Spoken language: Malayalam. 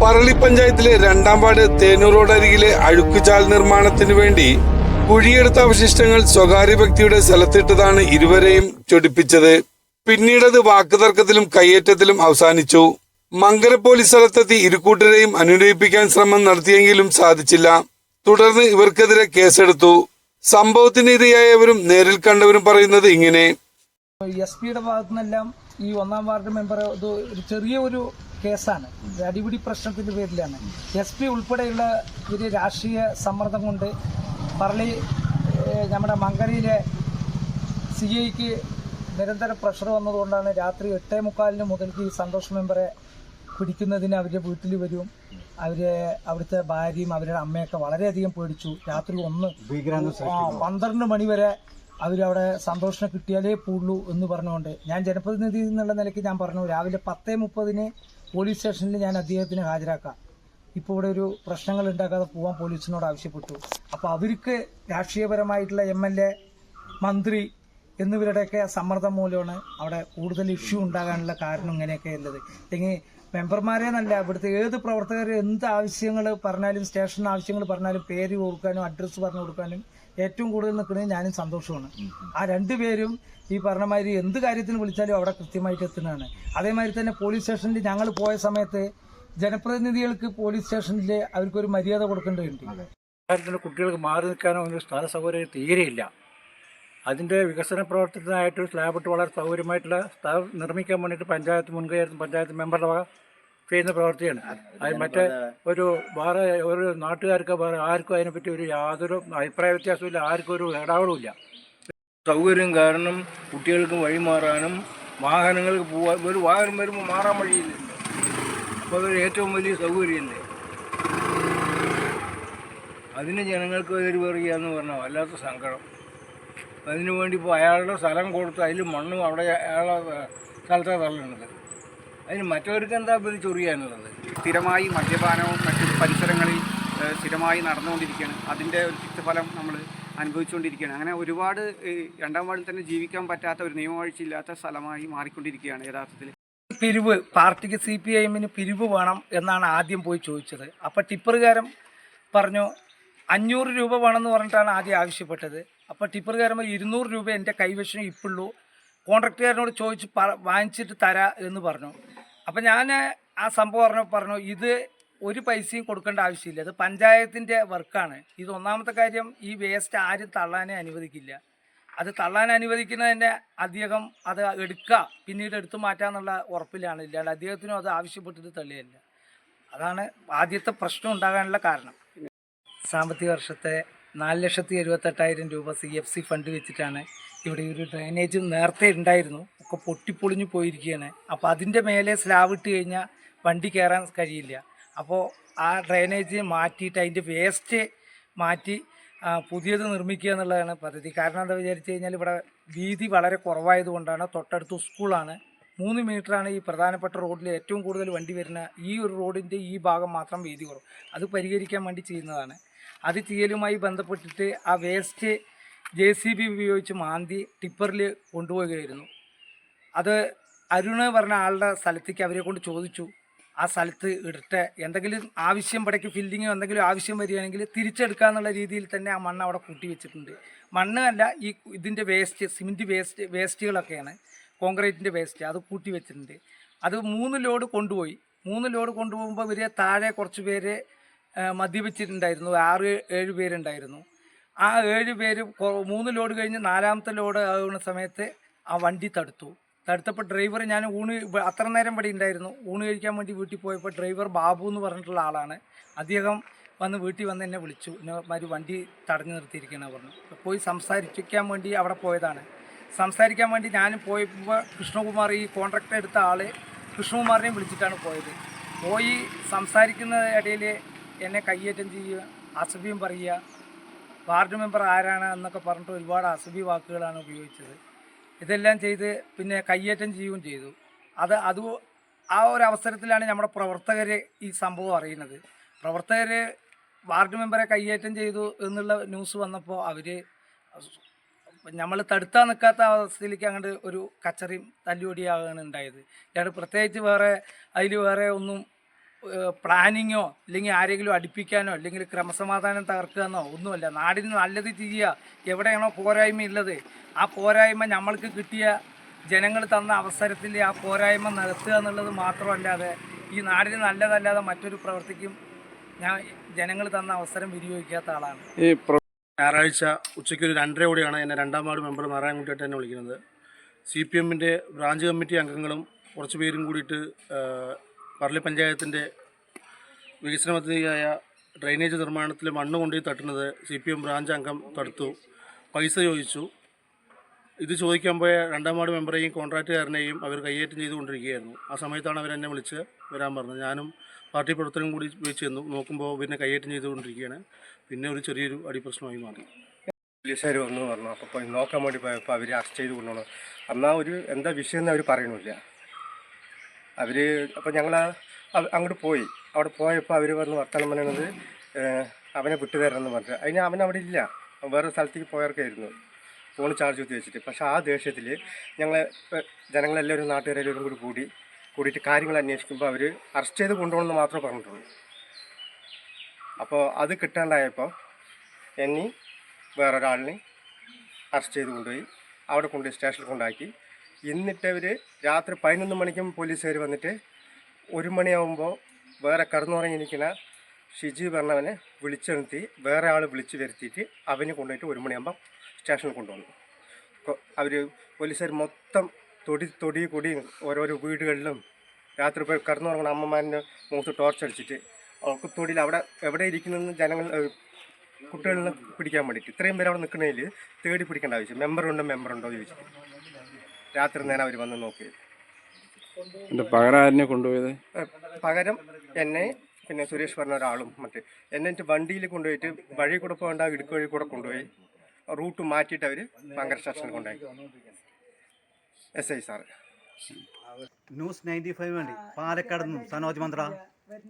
പറളി പഞ്ചായത്തിലെ രണ്ടാം വാർഡ് തേനൂർ റോഡ് അരികിലെ അഴുക്കുചാൽ നിർമ്മാണത്തിന് വേണ്ടി കുഴിയെടുത്ത അവശിഷ്ടങ്ങൾ സ്വകാര്യ വ്യക്തിയുടെ സ്ഥലത്തിട്ടതാണ് ഇരുവരെയും ചൊടിപ്പിച്ചത്. പിന്നീടത് വാക്കുതർക്കത്തിലും കയ്യേറ്റത്തിലും അവസാനിച്ചു. മങ്കര പോലീസ് സ്ഥലത്തെത്തി ഇരുകൂട്ടരെയും അനുനയിപ്പിക്കാൻ ശ്രമം നടത്തിയെങ്കിലും സാധിച്ചില്ല. തുടർന്ന് ഇവർക്കെതിരെ കേസെടുത്തു. സംഭവത്തിന് ഇരയായവരും നേരിൽ കണ്ടവരും പറയുന്നത് ഇങ്ങനെ. എസ് പിയുടെ ഭാഗത്തു നിന്നെല്ലാം ഈ ഒന്നാം വാർഡ് മെമ്പർ ഒരു ചെറിയ ഒരു കേസാണ്. അടിപിടി പ്രശ്നത്തിന്റെ പേരിലാണ്. എസ് പി ഉൾപ്പെടെയുള്ള ഒരു രാഷ്ട്രീയ സമ്മർദ്ദം കൊണ്ട് പറളി നമ്മുടെ മങ്കരയിലെ സി ഐക്ക് നിരന്തര പ്രഷർ വന്നതുകൊണ്ടാണ് രാത്രി എട്ടേ മുക്കാലിന് മുതൽക്ക് ഈ സന്തോഷ് മെമ്പറെ പിടിക്കുന്നതിന് അവരുടെ വീട്ടിൽ വരും. അവരെ അവിടുത്തെ ഭാര്യയും അവരുടെ അമ്മയൊക്കെ വളരെയധികം പേടിച്ചു. രാത്രി ഒന്ന് പന്ത്രണ്ട് മണി വരെ അവരവിടെ സന്തോഷം കിട്ടിയാലേ പോളൂ എന്ന് പറഞ്ഞുകൊണ്ട് ഞാൻ ജനപ്രതിനിധി എന്നുള്ള നിലയ്ക്ക് ഞാൻ പറഞ്ഞു രാവിലെ പത്തേ മുപ്പതിന് പോലീസ് സ്റ്റേഷനിൽ ഞാൻ അദ്ദേഹത്തിന് ഹാജരാക്കാം. ഇപ്പോൾ ഇവിടെ ഒരു പ്രശ്നങ്ങൾ ഉണ്ടാക്കാതെ പോകാൻ പോലീസിനോട് ആവശ്യപ്പെട്ടു. അപ്പോൾ അവർക്ക് രാഷ്ട്രീയപരമായിട്ടുള്ള എം എൽ എ മന്ത്രി എന്നിവരുടെയൊക്കെ സമ്മർദ്ദം മൂലമാണ് അവിടെ കൂടുതൽ ഇഷ്യൂ ഉണ്ടാകാനുള്ള കാരണം ഇങ്ങനെയൊക്കെ ഉള്ളത്. അല്ലെങ്കിൽ മെമ്പർമാരെ നല്ല ഇവിടുത്തെ ഏത് പ്രവർത്തകർ എന്ത് ആവശ്യങ്ങൾ പറഞ്ഞാലും സ്റ്റേഷൻ ആവശ്യങ്ങൾ പറഞ്ഞാലും പേര് കൊടുക്കാനും അഡ്രസ്സ് പറഞ്ഞു കൊടുക്കാനും ഏറ്റവും കൂടുതൽ നിൽക്കുന്നത് ഞാനും സന്തോഷമാണ് ആ രണ്ടുപേരും ഈ പറഞ്ഞമാതിരി എന്ത് കാര്യത്തിന് വിളിച്ചാലും അവിടെ കൃത്യമായിട്ട് എത്തുന്നതാണ്. അതേമാതിരി തന്നെ പോലീസ് സ്റ്റേഷനിൽ ഞങ്ങൾ പോയ സമയത്ത് ജനപ്രതിനിധികൾക്ക് പോലീസ് സ്റ്റേഷനിൽ അവർക്കൊരു മര്യാദ കൊടുക്കേണ്ടതുണ്ട്. കുട്ടികൾക്ക് മാറി നിൽക്കാനോ ഒരു സ്ഥല സൗകര്യം തീരെയില്ല. അതിന്റെ വികസന പ്രവർത്തനത്തിനായിട്ട് സ്ലാബിട്ട് വളരെ സൗകര്യമായിട്ടുള്ള സ്ഥലം നിർമ്മിക്കാൻ വേണ്ടിയിട്ട് പഞ്ചായത്ത് മുൻകൈയായിരുന്നു പഞ്ചായത്ത് മെമ്പറുടെ വക ചെയ്യുന്ന പ്രവൃത്തിയാണ്. അത് മറ്റേ ഒരു വേറെ ഒരു നാട്ടുകാർക്ക് വേറെ ആർക്കും അതിനെപ്പറ്റി ഒരു യാതൊരു അഭിപ്രായ വ്യത്യാസമില്ല ആർക്കും ഒരു ഇടപെടില്ല സൗകര്യം കാരണം കുട്ടികൾക്ക് വഴിമാറാനും വാഹനങ്ങൾക്ക് പോകാൻ ഒരു വാഹനം വരുമ്പോൾ മാറാൻ വഴിയില്ല. അപ്പോൾ അതൊരു ഏറ്റവും വലിയ സൗകര്യമല്ലേ? അതിന് ജനങ്ങൾക്ക് എതിര് പറയുക എന്ന് പറഞ്ഞാൽ വല്ലാത്ത സങ്കടം. അതിനു വേണ്ടി ഇപ്പോൾ അയാളുടെ സ്ഥലം കൊടുത്ത് അതിൽ മണ്ണും അവിടെ അയാളെ സ്ഥലത്താണ് തള്ളുന്നത് അതിന് മറ്റവർക്ക് എന്താ ഇത് ചൊറിയാനുള്ളത് സ്ഥിരമായി മദ്യപാനവും മറ്റു പരിസരങ്ങളിൽ സ്ഥിരമായി നടന്നുകൊണ്ടിരിക്കുകയാണ്. അതിന്റെ ഒരു ചിത്രഫലം നമ്മൾ അനുഭവിച്ചുകൊണ്ടിരിക്കുകയാണ്. അങ്ങനെ ഒരുപാട് രണ്ടാം വാർഡിൽ തന്നെ ജീവിക്കാൻ പറ്റാത്ത ഒരു നിയമവാഴ്ചയില്ലാത്ത സ്ഥലമായി മാറിക്കൊണ്ടിരിക്കുകയാണ് യഥാർത്ഥത്തിൽ. പിരിവ് പാർട്ടിക്ക് സി പി ഐ എമ്മിന് പിരിവ് വേണം എന്നാണ് ആദ്യം പോയി ചോദിച്ചത്. അപ്പോൾ ടിപ്പറുകാരൻ പറഞ്ഞു അഞ്ഞൂറ് രൂപ വേണമെന്ന് പറഞ്ഞിട്ടാണ് ആദ്യം ആവശ്യപ്പെട്ടത്. അപ്പോൾ ടിപ്പർ കയറുമ്പോൾ ഇരുന്നൂറ് രൂപ എന്റെ കൈവശം ഇപ്പുള്ളൂ. കോൺട്രാക്റ്റുകാരനോട് ചോദിച്ച് വാങ്ങിച്ചിട്ട് തരാ എന്ന് പറഞ്ഞു. അപ്പം ഞാൻ ആ സംഭവം പറഞ്ഞു പറഞ്ഞു ഇത് ഒരു പൈസയും കൊടുക്കേണ്ട ആവശ്യമില്ല. അത് പഞ്ചായത്തിന്റെ വർക്കാണ്. ഇത് ഒന്നാമത്തെ കാര്യം ഈ വേസ്റ്റ് ആരും തള്ളാനേ അനുവദിക്കില്ല. അത് തള്ളാൻ അനുവദിക്കുന്നതിന്റെ അദ്ദേഹം അത് എടുക്കുക പിന്നീട് എടുത്തു മാറ്റാമെന്നുള്ള ഉറപ്പിലാണ്. ഇല്ലാണ്ട് അദ്ദേഹത്തിനും അത് ആവശ്യപ്പെട്ടിട്ട് തള്ളിയല്ല. അതാണ് ആദ്യത്തെ പ്രശ്നം ഉണ്ടാകാനുള്ള കാരണം. സാമ്പത്തിക വർഷത്തെ നാല് ലക്ഷത്തി എഴുപത്തെട്ടായിരം രൂപ സി എഫ് സി ഫണ്ട് വെച്ചിട്ടാണ് ഇവിടെ ഒരു ഡ്രൈനേജ് നേരത്തെ ഉണ്ടായിരുന്നു. ഒക്കെ പൊട്ടിപ്പൊളിഞ്ഞു പോയിരിക്കുകയാണ്. അപ്പോൾ അതിന്റെ മേലെ സ്ലാബ് ഇട്ട് കഴിഞ്ഞാൽ വണ്ടി കയറാൻ കഴിയില്ല. അപ്പോൾ ആ ഡ്രൈനേജ് മാറ്റിയിട്ട് അതിന്റെ വേസ്റ്റ് മാറ്റി പുതിയത് നിർമ്മിക്കുക എന്നുള്ളതാണ് പദ്ധതി. കാരണം എന്താ വിചാരിച്ചു കഴിഞ്ഞാൽ ഇവിടെ വീതി വളരെ കുറവായതുകൊണ്ടാണ് തൊട്ടടുത്ത് സ്കൂളാണ്. മൂന്ന് മീറ്ററാണ് ഈ പ്രധാനപ്പെട്ട റോഡിൽ ഏറ്റവും കൂടുതൽ വണ്ടി വരുന്ന ഈ ഒരു റോഡിന്റെ ഈ ഭാഗം മാത്രം വീതി കുറവ്. അത് പരിഹരിക്കാൻ വേണ്ടി ചെയ്യുന്നതാണ്. അത് ചെയ്യലുമായി ബന്ധപ്പെട്ടിട്ട് ആ വേസ്റ്റ് ജെ സി ബി ഉപയോഗിച്ച് മാന്തി ടിപ്പറിൽ കൊണ്ടുപോവുകയായിരുന്നു. അത് അരുണ് പറഞ്ഞ ആളുടെ സ്ഥലത്തേക്ക് അവരെ കൊണ്ട് ചോദിച്ചു. ആ സ്ഥലത്ത് ഇടട്ടെ. എന്തെങ്കിലും ആവശ്യം ഇവിടേക്ക് ഫില്ലിങ്ങോ എന്തെങ്കിലും ആവശ്യം വരികയാണെങ്കിൽ തിരിച്ചെടുക്കാന്നുള്ള രീതിയിൽ തന്നെ ആ മണ്ണ് അവിടെ കൂട്ടി വെച്ചിട്ടുണ്ട്. മണ്ണ് അല്ല ഈ ഇതിന്റെ വേസ്റ്റ് സിമെന്റ് വേസ്റ്റ് വേസ്റ്റുകളൊക്കെയാണ് കോൺക്രീറ്റിന്റെ വേസ്റ്റ് അത് കൂട്ടി വെച്ചിട്ടുണ്ട്. അത് മൂന്ന് ലോഡ് കൊണ്ടുപോയി. മൂന്ന് ലോഡ് കൊണ്ടുപോകുമ്പോൾ ഇവർ താഴെ കുറച്ച് പേര് മദ്യപിച്ചിട്ടുണ്ടായിരുന്നു. ആറ് ഏഴ് പേരുണ്ടായിരുന്നു. ആ ഏഴ് പേര് മൂന്ന് ലോഡ് കഴിഞ്ഞ് നാലാമത്തെ ലോഡ് ആകുന്ന സമയത്ത് ആ വണ്ടി തടുത്തു. തടുത്തപ്പോൾ ഡ്രൈവർ ഞാൻ ഊണ് അത്ര നേരം ഇവിടെ ഉണ്ടായിരുന്നു. ഊണ് കഴിക്കാൻ വേണ്ടി വീട്ടിൽ പോയപ്പോൾ ഡ്രൈവർ ബാബു എന്ന് പറഞ്ഞിട്ടുള്ള ആളാണ്. അദ്ദേഹം വന്ന് വീട്ടിൽ വന്ന് എന്നെ വിളിച്ചു. എന്നെ മാതിരി വണ്ടി തടഞ്ഞു നിർത്തിയിരിക്കുകയാണ് പറഞ്ഞു. പോയി സംസാരിക്കാൻ വേണ്ടി അവിടെ പോയതാണ്. സംസാരിക്കാൻ വേണ്ടി ഞാൻ പോയപ്പോൾ കൃഷ്ണകുമാർ ഈ കോൺട്രാക്ട് എടുത്ത ആൾ കൃഷ്ണകുമാറിനെയും വിളിച്ചിട്ടാണ് പോയത്. പോയി സംസാരിക്കുന്ന ഇടയിൽ എന്നെ കയ്യേറ്റം ചെയ്യുക അസഭ്യം പറയുക. വാർഡ് മെമ്പർ ആരാണ് എന്നൊക്കെ പറഞ്ഞിട്ട് ഒരുപാട് അസഭ്യ വാക്കുകളാണ് ഉപയോഗിച്ചത്. ഇതെല്ലാം ചെയ്ത് പിന്നെ കയ്യേറ്റം ചെയ്യുകയും ചെയ്തു. അത് അത് ആ ഒരു അവസരത്തിലാണ് നമ്മുടെ പ്രവർത്തകർ ഈ സംഭവം അറിയുന്നത്. പ്രവർത്തകരെ വാർഡ് മെമ്പറെ കയ്യേറ്റം ചെയ്തു എന്നുള്ള ന്യൂസ് വന്നപ്പോൾ അവർ നമ്മൾ തടുത്താൻ നിൽക്കാത്ത അവസ്ഥയിലേക്ക് അങ്ങോട്ട് ഒരു കച്ചറിയും തല്ലുപൊടിയാകാണ് ഉണ്ടായത്. ഇയാൾ പ്രത്യേകിച്ച് വേറെ അതിൽ വേറെ ഒന്നും പ്ലാനിങ്ങോ അല്ലെങ്കിൽ ആരെങ്കിലും അടുപ്പിക്കാനോ അല്ലെങ്കിൽ ക്രമസമാധാനം തകർക്കാനോ ഒന്നുമല്ല. നാടിന് നല്ലത് ചെയ്യുക. എവിടെയാണോ പോരായ്മ ഉള്ളത്. ആ പോരായ്മ നമ്മൾക്ക് കിട്ടിയ ജനങ്ങൾ തന്ന അവസരത്തിൽ ആ പോരായ്മ നികത്തുക എന്നുള്ളത് മാത്രമല്ലാതെ ഈ നാടിന് നല്ലതല്ലാതെ മറ്റൊരു പ്രവർത്തിക്കും ഞാൻ ജനങ്ങൾ തന്ന അവസരം വിനിയോഗിക്കാത്ത ആളാണ്. ഈ ഞായറാഴ്ച ഉച്ചയ്ക്ക് ഒരു രണ്ടരയോടെയാണ് എന്നെ രണ്ടാം വാർഡ് മെമ്പർ നാരായണൻകുട്ടിയായിട്ട് എന്നെ വിളിക്കുന്നത്. സി പി എമ്മിന്റെ ബ്രാഞ്ച് കമ്മിറ്റി അംഗങ്ങളും കുറച്ച് പേരും കൂടിയിട്ട് പറളി പഞ്ചായത്തിന്റെ വികസന പദ്ധതിയായ ഡ്രെയിനേജ് നിർമ്മാണത്തിൽ മണ്ണ് കൊണ്ടുപോയി തട്ടുന്നത് സി പി എം ബ്രാഞ്ച് അംഗം തടുത്തു. പൈസ ചോദിച്ചു. ഇത് ചോദിക്കാൻ പോയ രണ്ടാം വാർഡ് മെമ്പറേയും കോൺട്രാക്റ്റുകാരനെയും അവർ കൈയേറ്റം ചെയ്തുകൊണ്ടിരിക്കുകയായിരുന്നു. ആ സമയത്താണ് അവരെന്നെ വിളിച്ച് വരാൻ പറഞ്ഞത്. ഞാനും പാർട്ടി പ്രവർത്തനം കൂടി വിളിച്ച് ചെന്നു. നോക്കുമ്പോൾ പിന്നെ കൈയേറ്റം ചെയ്തുകൊണ്ടിരിക്കുകയാണ്. പിന്നെ ഒരു ചെറിയൊരു അടിപ്രശ്നമായി മാറി. പോലീസുകാർ വന്നു പറഞ്ഞു. അപ്പോൾ നോക്കാൻ വേണ്ടി പോയപ്പോൾ അവർ അറസ്റ്റ് ചെയ്ത് കൊണ്ടുപോകണം എന്നാൽ ഒരു എന്താ വിഷയം എന്ന് അവർ പറയണില്ല. അവർ അപ്പോൾ ഞങ്ങൾ അങ്ങോട്ട് പോയി. അവിടെ പോയപ്പോൾ അവർ വന്ന് വർത്തമാനം പറയുന്നത് അവനെ വിട്ടു തരണമെന്ന് പറഞ്ഞു. അതിന് അവൻ അവിടെ ഇല്ല. വേറെ സ്ഥലത്തേക്ക് പോയവർക്കായിരുന്നു. ഫോൺ ചാർജ് കുത്തി വെച്ചിട്ട്. പക്ഷേ ആ ദേഷ്യത്തിൽ ഞങ്ങൾ ജനങ്ങളെല്ലാവരും നാട്ടുകാരെല്ലാവരും കൂടി കൂടി കൂടിയിട്ട് കാര്യങ്ങൾ അന്വേഷിക്കുമ്പോൾ അവർ അറസ്റ്റ് ചെയ്ത് കൊണ്ടുപോകണമെന്ന് മാത്രമേ പറഞ്ഞിട്ടുള്ളൂ. അപ്പോൾ അത് കിട്ടാണ്ടായപ്പോൾ എന്നെ വേറൊരാളിനെ അറസ്റ്റ് ചെയ്ത് കൊണ്ടുപോയി അവിടെ കൊണ്ടുപോയി സ്റ്റേഷനിൽ കൊണ്ടാക്കി എന്നിട്ട് അവർ രാത്രി പതിനൊന്ന് മണിക്കും പോലീസുകാർ വന്നിട്ട് ഒരു മണിയാവുമ്പോൾ വേറെ കടന്നുറങ്ങിയിരിക്കുന്ന ഷിജി പറഞ്ഞവനെ വിളിച്ചെടുത്തി വേറെ ആൾ വിളിച്ചു വരുത്തിയിട്ട് അവന് കൊണ്ടുപോയിട്ട് ഒരു മണിയാകുമ്പോൾ സ്റ്റേഷനിൽ കൊണ്ടുവന്നു. അവർ പോലീസുകാർ മൊത്തം തൊടി തൊടി കൊടി ഓരോരോ വീടുകളിലും രാത്രി പോയി കടന്നുറങ്ങുന്ന അമ്മമാരിന്റെ മുഖത്ത് ടോർച്ച് അടിച്ചിട്ട് അവർക്ക് തൊടിയിൽ അവിടെ എവിടെ ഇരിക്കുന്നെന്ന് ജനങ്ങൾ കുട്ടികളിൽ പിടിക്കാൻ വേണ്ടിയിട്ട്. ഇത്രയും പേര് അവിടെ നിൽക്കുന്നതിൽ തേടി പിടിക്കേണ്ട ആവശ്യം. മെമ്പറുണ്ടോ മെമ്പറുണ്ടോ ചോദിച്ചിട്ട്. രാത്രി നേരം അവർ വന്ന് നോക്കി. എന്റെ പകരം കൊണ്ടുപോയത്? പകരം എന്നെ പിന്നെ സുരേഷ് പറഞ്ഞ ഒരാളും മറ്റേ എന്നെ വണ്ടിയിൽ കൊണ്ടുപോയിട്ട് വഴി കൂടെ പോകേണ്ട ഇടുക്ക് വഴി കൂടെ കൊണ്ടുപോയി. റൂട്ട് മാറ്റിയിട്ട് അവർ ഭയങ്കര സ്റ്റേഷനിൽ കൊണ്ടുപോയി. S I sir. News ninety five വേണ്ടി പാലക്കാട് നിന്നും സനോജ് മന്ത്ര